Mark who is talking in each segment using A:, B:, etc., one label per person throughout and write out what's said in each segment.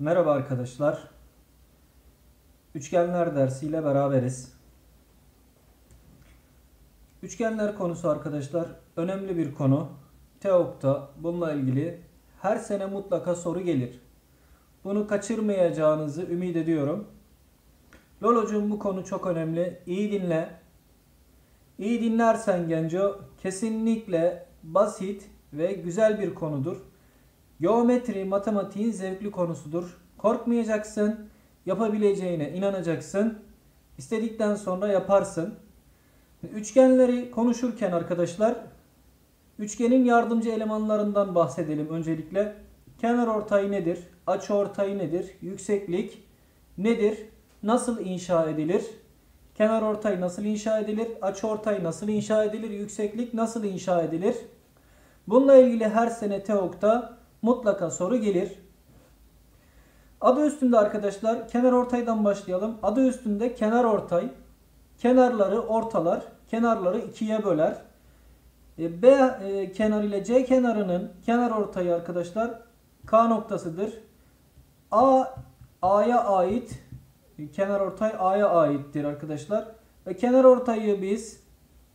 A: Merhaba arkadaşlar. Üçgenler dersiyle beraberiz. Üçgenler konusu arkadaşlar önemli bir konu. TEOK'ta bununla ilgili her sene mutlaka soru gelir. Bunu kaçırmayacağınızı ümit ediyorum. Lolocuğum bu konu çok önemli. İyi dinle. İyi dinlersen Genco kesinlikle basit ve güzel bir konudur. Geometri matematiğin zevkli konusudur. Korkmayacaksın, yapabileceğine inanacaksın. İstedikten sonra yaparsın. Üçgenleri konuşurken arkadaşlar üçgenin yardımcı elemanlarından bahsedelim öncelikle. Kenar ortayı nedir? Açı ortayı nedir? Yükseklik nedir? Nasıl inşa edilir? Kenar ortay nasıl inşa edilir? Açı ortay nasıl inşa edilir? Yükseklik nasıl inşa edilir? Bununla ilgili her sene TEOK'ta mutlaka soru gelir. Adı üstünde arkadaşlar kenar ortaydan başlayalım. Adı üstünde kenar ortay. Kenarları ortalar. Kenarları ikiye böler. E, B e, kenar ile C kenarının kenar ortayı arkadaşlar K noktasıdır. A A'ya ait kenar ortay A'ya aittir arkadaşlar. Ve kenar ortayı biz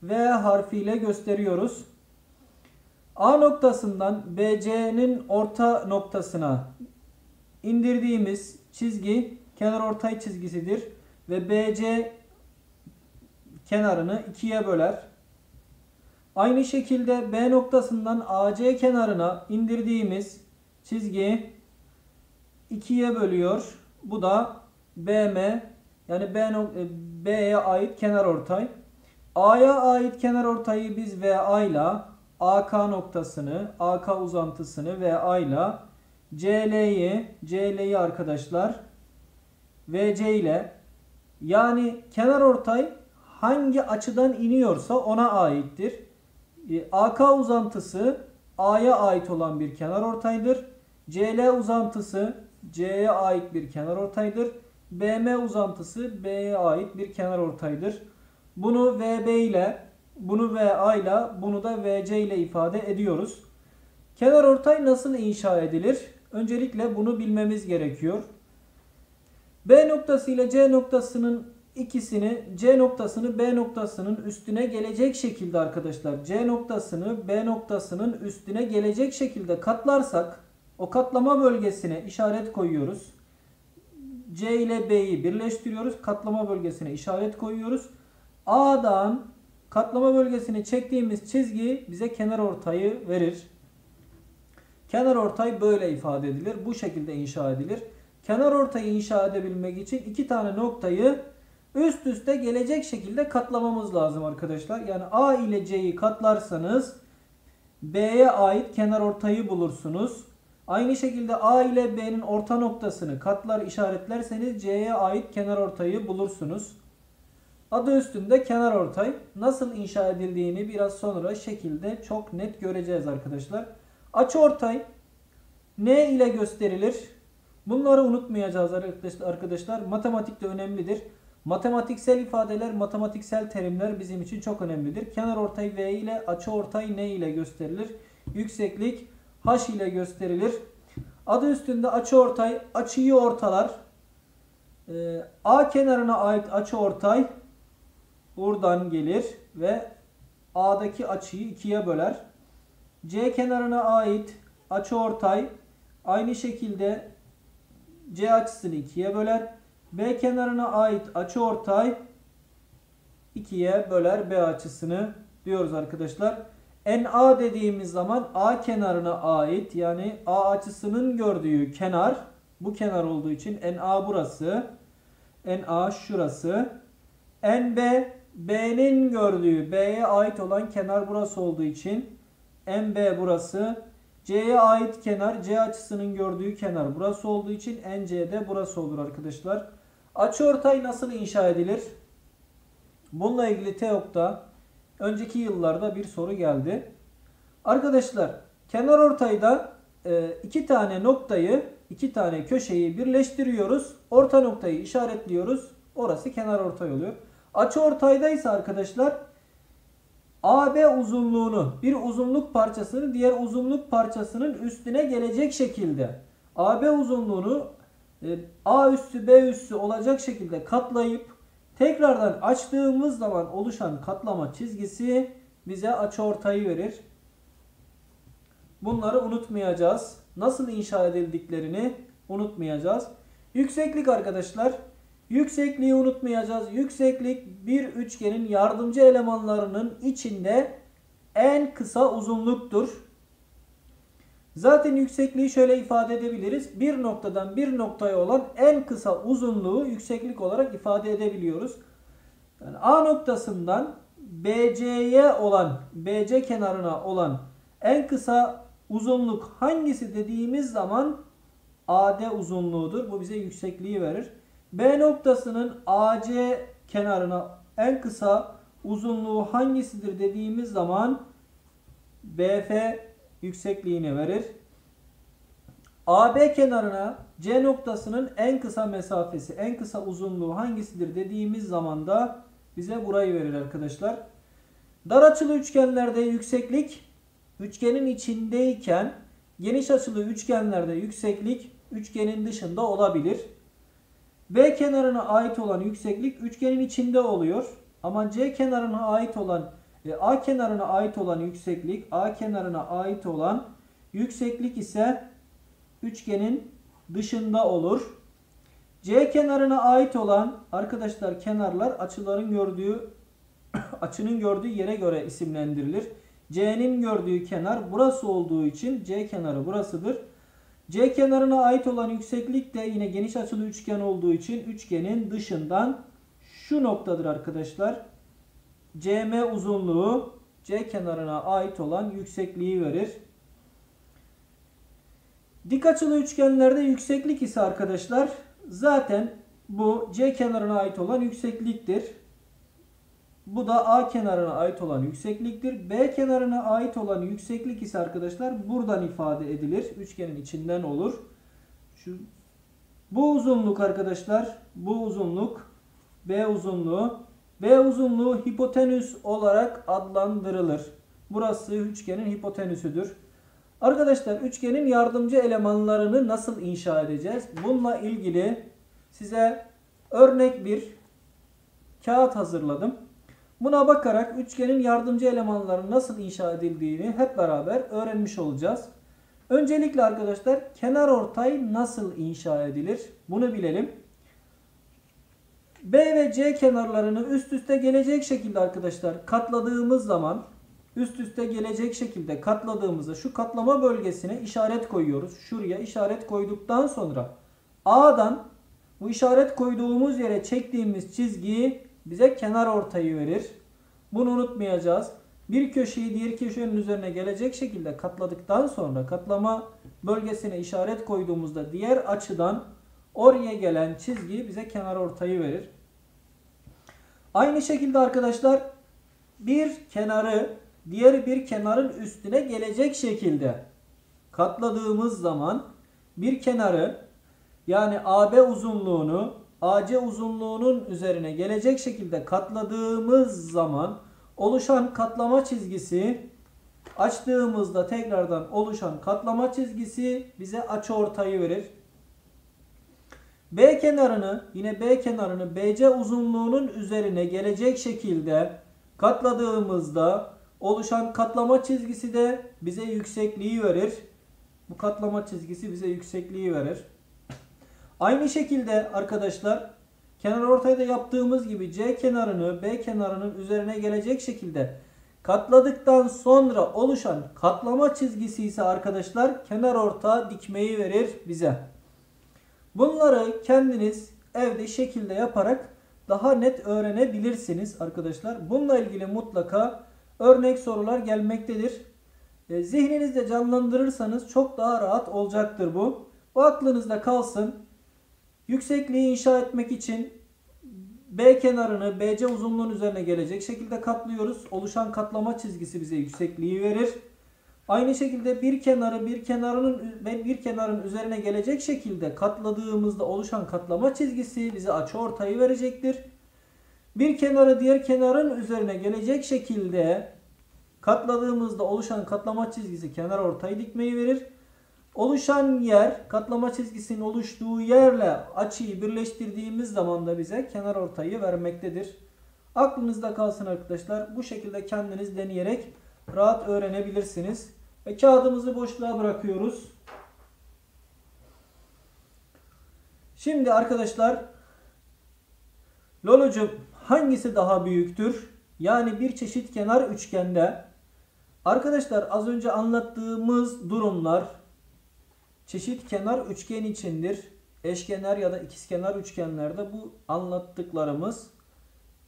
A: V harfiyle gösteriyoruz. A noktasından BC'nin orta noktasına indirdiğimiz çizgi kenar ortay çizgisidir ve BC kenarını ikiye böler. Aynı şekilde B noktasından AC kenarına indirdiğimiz çizgi ikiye bölüyor. Bu da BM yani B e, B'ye ait kenar ortay. A'ya ait kenar ortayı biz VA ile AK noktasını, AK uzantısını VA ile CL'yi, CL'yi arkadaşlar VC ile yani kenar ortay hangi açıdan iniyorsa ona aittir. E, AK uzantısı A'ya ait olan bir kenar ortaydır. CL uzantısı C'ye ait bir kenar ortaydır. BM uzantısı B'ye ait bir kenar ortaydır. Bunu VB ile, bunu VA ile, bunu da VC ile ifade ediyoruz. Kenar ortay nasıl inşa edilir? Öncelikle bunu bilmemiz gerekiyor. B noktası ile C noktasının ikisini C noktasını B noktasının üstüne gelecek şekilde arkadaşlar C noktasını B noktasının üstüne gelecek şekilde katlarsak o katlama bölgesine işaret koyuyoruz. C ile B'yi birleştiriyoruz. Katlama bölgesine işaret koyuyoruz. A'dan katlama bölgesini çektiğimiz çizgi bize kenar ortayı verir. Kenar ortay böyle ifade edilir. Bu şekilde inşa edilir. Kenar ortayı inşa edebilmek için iki tane noktayı üst üste gelecek şekilde katlamamız lazım arkadaşlar. Yani A ile C'yi katlarsanız B'ye ait kenar ortayı bulursunuz. Aynı şekilde A ile B'nin orta noktasını katlar işaretlerseniz C'ye ait kenar ortayı bulursunuz. Adı üstünde kenar ortay nasıl inşa edildiğini biraz sonra şekilde çok net göreceğiz arkadaşlar. Açı ortay ne ile gösterilir? Bunları unutmayacağız arkadaşlar. Matematik de önemlidir. Matematiksel ifadeler, matematiksel terimler bizim için çok önemlidir. Kenar ortay V ile, açı ortay ne ile gösterilir? Yükseklik H ile gösterilir. Adı üstünde açı ortay, açıyı ortalar. Ee, A kenarına ait açı ortay buradan gelir ve A'daki açıyı ikiye böler. C kenarına ait açı ortay aynı şekilde C açısını ikiye böler. B kenarına ait açı ortay ikiye böler B açısını diyoruz arkadaşlar. NA dediğimiz zaman A kenarına ait yani A açısının gördüğü kenar bu kenar olduğu için NA burası. NA şurası. NB B'nin gördüğü B'ye ait olan kenar burası olduğu için NB burası. C'ye ait kenar C açısının gördüğü kenar burası olduğu için NC de burası olur arkadaşlar. Açıortay nasıl inşa edilir? Bununla ilgili TEOK'ta önceki yıllarda bir soru geldi. Arkadaşlar kenar ortayda e, iki tane noktayı iki tane köşeyi birleştiriyoruz. Orta noktayı işaretliyoruz. Orası kenar ortay oluyor. Açı ortayda ise arkadaşlar AB uzunluğunu bir uzunluk parçasını diğer uzunluk parçasının üstüne gelecek şekilde AB uzunluğunu e, A üssü B üssü olacak şekilde katlayıp tekrardan açtığımız zaman oluşan katlama çizgisi bize açıortayı verir. Bunları unutmayacağız. Nasıl inşa edildiklerini unutmayacağız. Yükseklik arkadaşlar. Yüksekliği unutmayacağız. Yükseklik bir üçgenin yardımcı elemanlarının içinde en kısa uzunluktur. Zaten yüksekliği şöyle ifade edebiliriz. Bir noktadan bir noktaya olan en kısa uzunluğu yükseklik olarak ifade edebiliyoruz. Yani A noktasından BC'ye olan, BC kenarına olan en kısa uzunluk hangisi dediğimiz zaman AD uzunluğudur. Bu bize yüksekliği verir. B noktasının AC kenarına en kısa uzunluğu hangisidir dediğimiz zaman BF yüksekliğini verir. AB kenarına C noktasının en kısa mesafesi, en kısa uzunluğu hangisidir dediğimiz zaman da bize burayı verir arkadaşlar. Dar açılı üçgenlerde yükseklik üçgenin içindeyken geniş açılı üçgenlerde yükseklik üçgenin dışında olabilir. B kenarına ait olan yükseklik üçgenin içinde oluyor. Ama C kenarına ait olan ve A kenarına ait olan yükseklik A kenarına ait olan yükseklik ise üçgenin dışında olur. C kenarına ait olan arkadaşlar kenarlar açıların gördüğü açının gördüğü yere göre isimlendirilir. C'nin gördüğü kenar burası olduğu için C kenarı burasıdır. C kenarına ait olan yükseklik de yine geniş açılı üçgen olduğu için üçgenin dışından şu noktadır arkadaşlar. CM uzunluğu C kenarına ait olan yüksekliği verir. Dik açılı üçgenlerde yükseklik ise arkadaşlar zaten bu C kenarına ait olan yüksekliktir. Bu da A kenarına ait olan yüksekliktir. B kenarına ait olan yükseklik ise arkadaşlar buradan ifade edilir. Üçgenin içinden olur. Şu bu uzunluk arkadaşlar, bu uzunluk B uzunluğu. B uzunluğu hipotenüs olarak adlandırılır. Burası üçgenin hipotenüsüdür. Arkadaşlar üçgenin yardımcı elemanlarını nasıl inşa edeceğiz? Bununla ilgili size örnek bir kağıt hazırladım. Buna bakarak üçgenin yardımcı elemanlarının nasıl inşa edildiğini hep beraber öğrenmiş olacağız. Öncelikle arkadaşlar kenar ortay nasıl inşa edilir? Bunu bilelim. B ve C kenarlarını üst üste gelecek şekilde arkadaşlar katladığımız zaman üst üste gelecek şekilde katladığımızda şu katlama bölgesine işaret koyuyoruz. Şuraya işaret koyduktan sonra A'dan bu işaret koyduğumuz yere çektiğimiz çizgiyi bize kenar ortayı verir. Bunu unutmayacağız. Bir köşeyi diğer köşenin üzerine gelecek şekilde katladıktan sonra katlama bölgesine işaret koyduğumuzda diğer açıdan oraya gelen çizgi bize kenar ortayı verir. Aynı şekilde arkadaşlar bir kenarı diğer bir kenarın üstüne gelecek şekilde katladığımız zaman bir kenarı yani AB uzunluğunu AC uzunluğunun üzerine gelecek şekilde katladığımız zaman oluşan katlama çizgisi açtığımızda tekrardan oluşan katlama çizgisi bize açıortayı verir. B kenarını yine B kenarını BC uzunluğunun üzerine gelecek şekilde katladığımızda oluşan katlama çizgisi de bize yüksekliği verir. Bu katlama çizgisi bize yüksekliği verir. Aynı şekilde arkadaşlar kenar ortaya da yaptığımız gibi C kenarını B kenarının üzerine gelecek şekilde katladıktan sonra oluşan katlama çizgisi ise arkadaşlar kenar orta dikmeyi verir bize. Bunları kendiniz evde şekilde yaparak daha net öğrenebilirsiniz arkadaşlar. Bununla ilgili mutlaka örnek sorular gelmektedir. E, zihninizde canlandırırsanız çok daha rahat olacaktır bu. Bu aklınızda kalsın. Yüksekliği inşa etmek için B kenarını BC uzunluğun üzerine gelecek şekilde katlıyoruz. Oluşan katlama çizgisi bize yüksekliği verir. Aynı şekilde bir kenarı bir kenarının bir kenarın üzerine gelecek şekilde katladığımızda oluşan katlama çizgisi bize açı ortayı verecektir. Bir kenarı diğer kenarın üzerine gelecek şekilde katladığımızda oluşan katlama çizgisi kenar ortayı dikmeyi verir. Oluşan yer katlama çizgisinin oluştuğu yerle açıyı birleştirdiğimiz zaman da bize kenar ortayı vermektedir. Aklınızda kalsın arkadaşlar. Bu şekilde kendiniz deneyerek rahat öğrenebilirsiniz. Ve kağıdımızı boşluğa bırakıyoruz. Şimdi arkadaşlar Lolocuğum hangisi daha büyüktür? Yani bir çeşit kenar üçgende arkadaşlar az önce anlattığımız durumlar çeşit kenar üçgen içindir. Eşkenar ya da ikizkenar üçgenlerde bu anlattıklarımız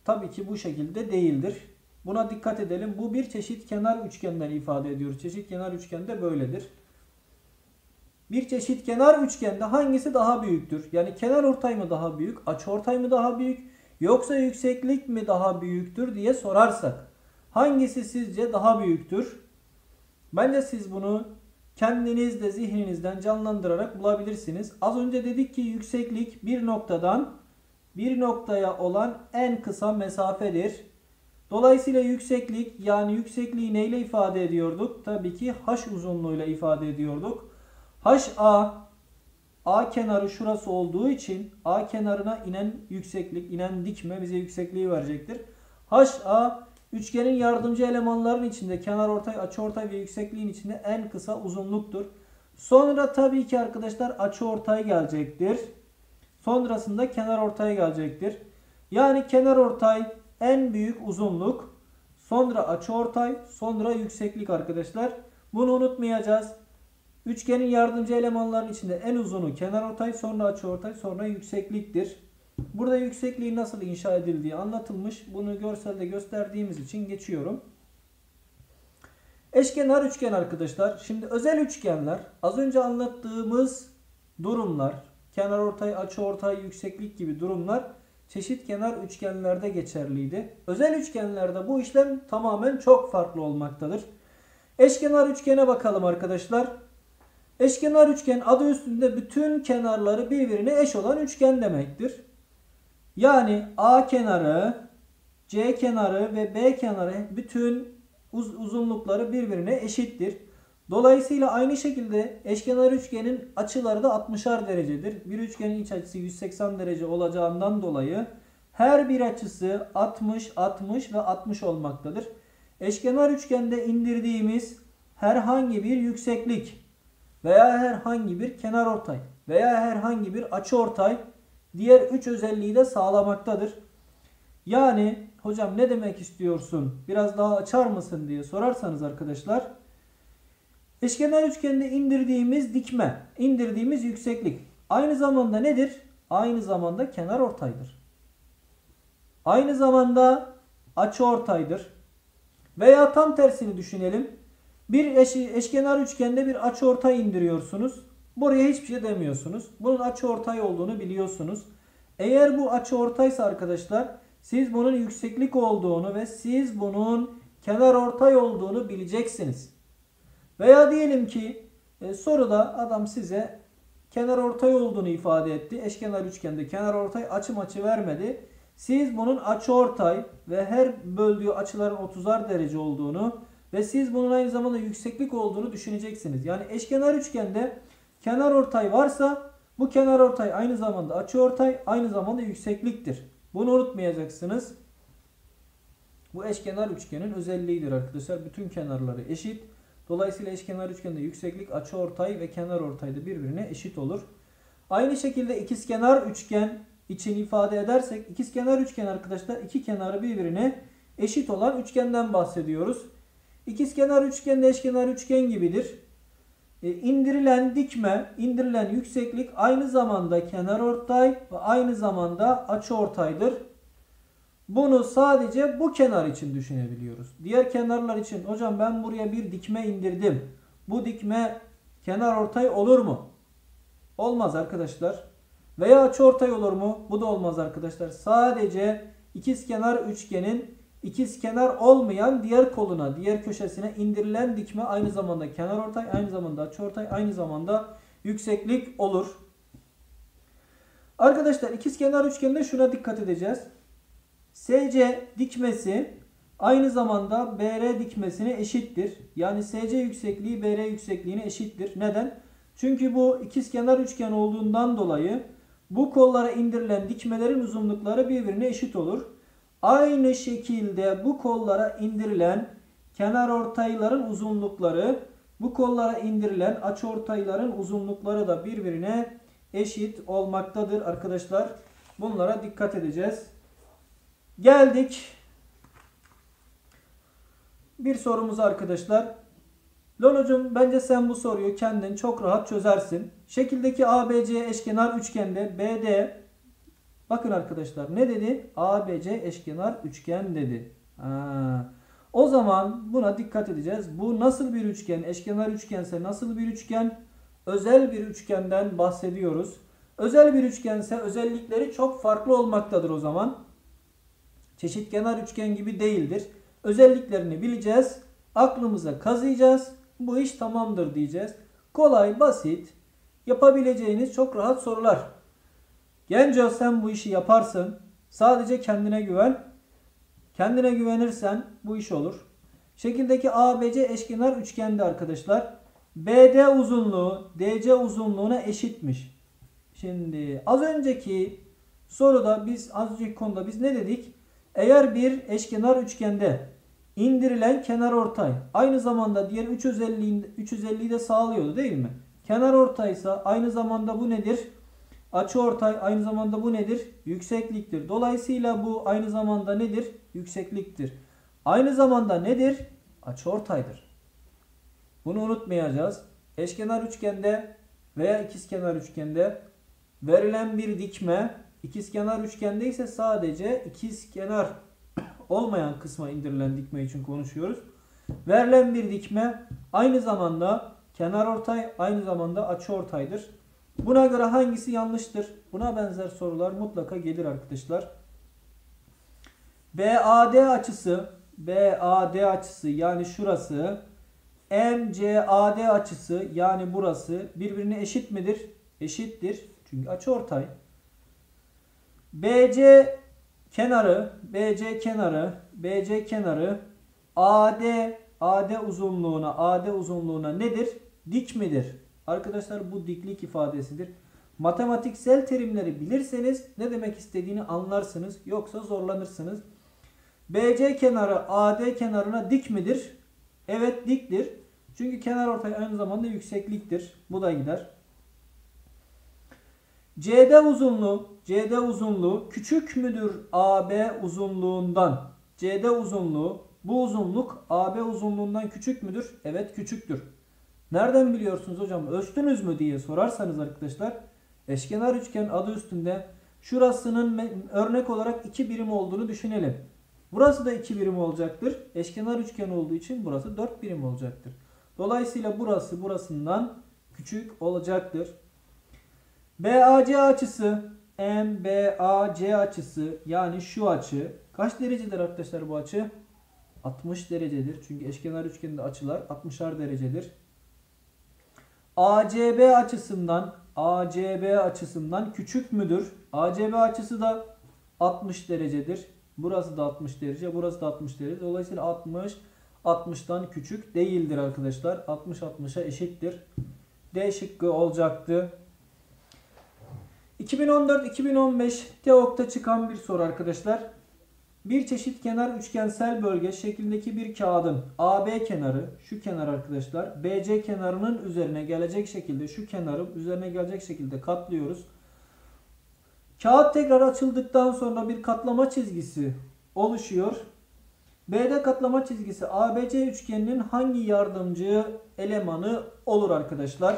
A: tabii ki bu şekilde değildir. Buna dikkat edelim. Bu bir çeşit kenar üçgenden ifade ediyor. Çeşit kenar üçgende böyledir. Bir çeşit kenar üçgende hangisi daha büyüktür? Yani kenar ortay mı daha büyük, açı ortay mı daha büyük, yoksa yükseklik mi daha büyüktür diye sorarsak hangisi sizce daha büyüktür? Bence siz bunu kendiniz de zihninizden canlandırarak bulabilirsiniz. Az önce dedik ki yükseklik bir noktadan bir noktaya olan en kısa mesafedir. Dolayısıyla yükseklik yani yüksekliği neyle ifade ediyorduk? Tabii ki h uzunluğuyla ifade ediyorduk. HA A kenarı şurası olduğu için A kenarına inen yükseklik, inen dikme bize yüksekliği verecektir. HA üçgenin yardımcı elemanların içinde kenar ortay, açı ortay ve yüksekliğin içinde en kısa uzunluktur. Sonra tabii ki arkadaşlar açı ortay gelecektir. Sonrasında kenar ortay gelecektir. Yani kenar ortay en büyük uzunluk, sonra açıortay, sonra yükseklik arkadaşlar. Bunu unutmayacağız. Üçgenin yardımcı elemanların içinde en uzunu kenar ortay, sonra açıortay, sonra yüksekliktir. Burada yüksekliği nasıl inşa edildiği anlatılmış. Bunu görselde gösterdiğimiz için geçiyorum. Eşkenar üçgen arkadaşlar. Şimdi özel üçgenler az önce anlattığımız durumlar, kenar ortay, açı ortay, yükseklik gibi durumlar çeşit kenar üçgenlerde geçerliydi. Özel üçgenlerde bu işlem tamamen çok farklı olmaktadır. Eşkenar üçgene bakalım arkadaşlar. Eşkenar üçgen adı üstünde bütün kenarları birbirine eş olan üçgen demektir. Yani A kenarı, C kenarı ve B kenarı bütün uz uzunlukları birbirine eşittir. Dolayısıyla aynı şekilde eşkenar üçgenin açıları da 60'ar derecedir. Bir üçgenin iç açısı 180 derece olacağından dolayı her bir açısı 60, 60 ve 60 olmaktadır. Eşkenar üçgende indirdiğimiz herhangi bir yükseklik veya herhangi bir kenar ortay veya herhangi bir açı ortay diğer üç özelliği de sağlamaktadır. Yani hocam ne demek istiyorsun biraz daha açar mısın diye sorarsanız arkadaşlar Eşkenar üçgende indirdiğimiz dikme, indirdiğimiz yükseklik aynı zamanda nedir? Aynı zamanda kenar ortaydır. Aynı zamanda açı ortaydır. Veya tam tersini düşünelim. Bir eş, eşkenar üçgende bir açı ortay indiriyorsunuz. Buraya hiçbir şey demiyorsunuz. Bunun açı ortay olduğunu biliyorsunuz. Eğer bu açı ortaysa arkadaşlar siz bunun yükseklik olduğunu ve siz bunun kenar ortay olduğunu bileceksiniz. Veya diyelim ki e, soruda adam size kenar ortay olduğunu ifade etti. Eşkenar üçgende kenar ortay açım açı vermedi. Siz bunun açı ortay ve her böldüğü açıların 30'ar derece olduğunu ve siz bunun aynı zamanda yükseklik olduğunu düşüneceksiniz. Yani eşkenar üçgende kenar ortay varsa bu kenar ortay aynı zamanda açı ortay aynı zamanda yüksekliktir. Bunu unutmayacaksınız. Bu eşkenar üçgenin özelliğidir arkadaşlar. Bütün kenarları eşit. Dolayısıyla eşkenar üçgende yükseklik açı ortay ve kenar ortay da birbirine eşit olur. Aynı şekilde ikizkenar üçgen için ifade edersek ikizkenar üçgen arkadaşlar iki kenarı birbirine eşit olan üçgenden bahsediyoruz. İkizkenar üçgen de eşkenar üçgen gibidir. E, indirilen dikme, indirilen yükseklik aynı zamanda kenar ortay ve aynı zamanda açı ortaydır. Bunu sadece bu kenar için düşünebiliyoruz. Diğer kenarlar için hocam ben buraya bir dikme indirdim. Bu dikme kenar ortay olur mu? Olmaz arkadaşlar. Veya açı ortay olur mu? Bu da olmaz arkadaşlar. Sadece ikiz kenar üçgenin ikiz kenar olmayan diğer koluna, diğer köşesine indirilen dikme aynı zamanda kenar ortay, aynı zamanda açıortay, aynı zamanda yükseklik olur. Arkadaşlar ikiz kenar üçgeninde şuna dikkat edeceğiz. SC dikmesi aynı zamanda BR dikmesine eşittir. Yani SC yüksekliği BR yüksekliğine eşittir. Neden? Çünkü bu ikiz kenar üçgen olduğundan dolayı bu kollara indirilen dikmelerin uzunlukları birbirine eşit olur. Aynı şekilde bu kollara indirilen kenar ortayların uzunlukları bu kollara indirilen açıortayların uzunlukları da birbirine eşit olmaktadır arkadaşlar. Bunlara dikkat edeceğiz. Geldik bir sorumuz arkadaşlar. Lolocuğum bence sen bu soruyu kendin çok rahat çözersin. Şekildeki ABC eşkenar üçgende BD bakın arkadaşlar ne dedi? ABC eşkenar üçgen dedi. Ha. O zaman buna dikkat edeceğiz. Bu nasıl bir üçgen? Eşkenar üçgense nasıl bir üçgen? Özel bir üçgenden bahsediyoruz. Özel bir üçgense özellikleri çok farklı olmaktadır o zaman. Çeşitkenar üçgen gibi değildir. Özelliklerini bileceğiz. Aklımıza kazıyacağız. Bu iş tamamdır diyeceğiz. Kolay, basit, yapabileceğiniz çok rahat sorular. Genco sen bu işi yaparsın. Sadece kendine güven. Kendine güvenirsen bu iş olur. Şekildeki ABC eşkenar üçgende arkadaşlar. BD uzunluğu DC uzunluğuna eşitmiş. Şimdi az önceki soruda biz az önceki konuda biz ne dedik? Eğer bir eşkenar üçgende indirilen kenar ortay aynı zamanda diğer 3 özelliğini 350'yi de sağlıyordu değil mi? Kenar ortaysa aynı zamanda bu nedir? Açı ortay aynı zamanda bu nedir? Yüksekliktir. Dolayısıyla bu aynı zamanda nedir? Yüksekliktir. Aynı zamanda nedir? Açı ortaydır. Bunu unutmayacağız. Eşkenar üçgende veya ikizkenar üçgende verilen bir dikme ikizkenar üçgende ise sadece ikizkenar olmayan kısma indirilen dikme için konuşuyoruz. Verilen bir dikme aynı zamanda kenar ortay aynı zamanda açı ortaydır. Buna göre hangisi yanlıştır? Buna benzer sorular mutlaka gelir arkadaşlar. BAD açısı BAD açısı yani şurası MCAD açısı yani burası birbirine eşit midir? Eşittir. Çünkü açı ortay. BC kenarı, BC kenarı, BC kenarı AD AD uzunluğuna, AD uzunluğuna nedir? Dik midir? Arkadaşlar bu diklik ifadesidir. Matematiksel terimleri bilirseniz ne demek istediğini anlarsınız. Yoksa zorlanırsınız. BC kenarı AD kenarına dik midir? Evet diktir. Çünkü kenar ortay aynı zamanda yüksekliktir. Bu da gider. CD uzunluğu, CD uzunluğu küçük müdür AB uzunluğundan? CD uzunluğu, bu uzunluk AB uzunluğundan küçük müdür? Evet küçüktür. Nereden biliyorsunuz hocam? Ölçtünüz mü diye sorarsanız arkadaşlar eşkenar üçgen adı üstünde şurasının örnek olarak 2 birim olduğunu düşünelim. Burası da 2 birim olacaktır. Eşkenar üçgen olduğu için burası 4 birim olacaktır. Dolayısıyla burası burasından küçük olacaktır. BAC açısı MBAC açısı yani şu açı kaç derecedir arkadaşlar bu açı? 60 derecedir. Çünkü eşkenar üçgende açılar 60'ar derecedir. ACB açısından ACB açısından küçük müdür? ACB açısı da 60 derecedir. Burası da 60 derece, burası da 60 derece. Dolayısıyla 60 60'tan küçük değildir arkadaşlar. 60 60'a eşittir. D şıkkı olacaktı. 2014-2015 TEOK'ta çıkan bir soru arkadaşlar. Bir çeşit kenar üçgensel bölge şeklindeki bir kağıdın AB kenarı şu kenar arkadaşlar BC kenarının üzerine gelecek şekilde şu kenarı üzerine gelecek şekilde katlıyoruz. Kağıt tekrar açıldıktan sonra bir katlama çizgisi oluşuyor. BD katlama çizgisi ABC üçgeninin hangi yardımcı elemanı olur arkadaşlar?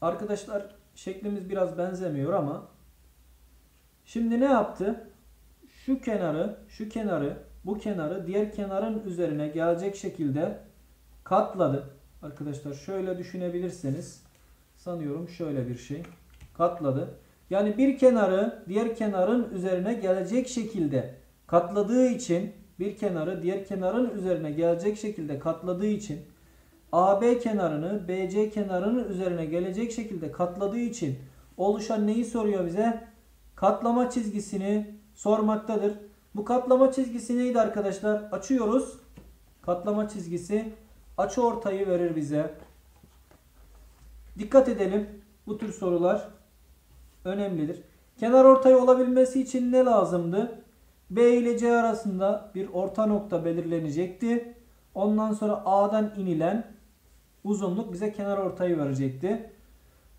A: Arkadaşlar şeklimiz biraz benzemiyor ama şimdi ne yaptı? Şu kenarı, şu kenarı, bu kenarı diğer kenarın üzerine gelecek şekilde katladı. Arkadaşlar şöyle düşünebilirseniz sanıyorum şöyle bir şey katladı. Yani bir kenarı diğer kenarın üzerine gelecek şekilde katladığı için bir kenarı diğer kenarın üzerine gelecek şekilde katladığı için AB kenarını BC kenarının üzerine gelecek şekilde katladığı için oluşan neyi soruyor bize? Katlama çizgisini sormaktadır. Bu katlama çizgisi neydi arkadaşlar? Açıyoruz. Katlama çizgisi açı ortayı verir bize. Dikkat edelim. Bu tür sorular önemlidir. Kenar ortay olabilmesi için ne lazımdı? B ile C arasında bir orta nokta belirlenecekti. Ondan sonra A'dan inilen uzunluk bize kenar ortayı verecekti.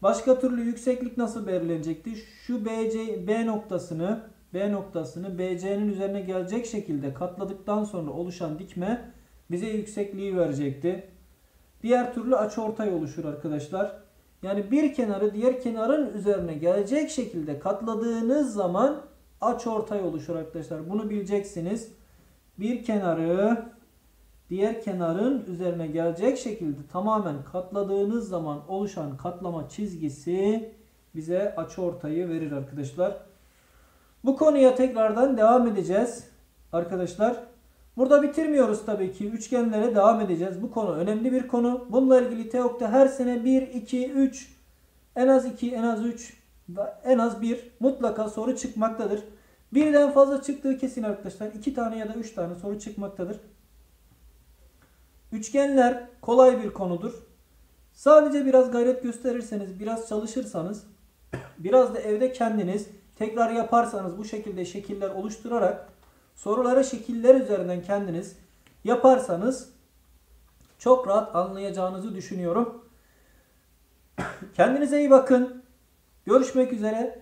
A: Başka türlü yükseklik nasıl belirlenecekti? Şu BC B noktasını B noktasını BC'nin üzerine gelecek şekilde katladıktan sonra oluşan dikme bize yüksekliği verecekti. Diğer türlü açıortay oluşur arkadaşlar. Yani bir kenarı diğer kenarın üzerine gelecek şekilde katladığınız zaman açıortay oluşur arkadaşlar. Bunu bileceksiniz. Bir kenarı diğer kenarın üzerine gelecek şekilde tamamen katladığınız zaman oluşan katlama çizgisi bize açıortayı verir arkadaşlar. Bu konuya tekrardan devam edeceğiz arkadaşlar. Burada bitirmiyoruz tabii ki. Üçgenlere devam edeceğiz. Bu konu önemli bir konu. Bununla ilgili TEOK'ta her sene 1, 2, 3, en az 2, en az 3 ve en az 1 mutlaka soru çıkmaktadır. Birden fazla çıktığı kesin arkadaşlar. 2 tane ya da 3 tane soru çıkmaktadır. Üçgenler kolay bir konudur. Sadece biraz gayret gösterirseniz, biraz çalışırsanız, biraz da evde kendiniz tekrar yaparsanız bu şekilde şekiller oluşturarak sorulara şekiller üzerinden kendiniz yaparsanız çok rahat anlayacağınızı düşünüyorum. Kendinize iyi bakın. Görüşmek üzere.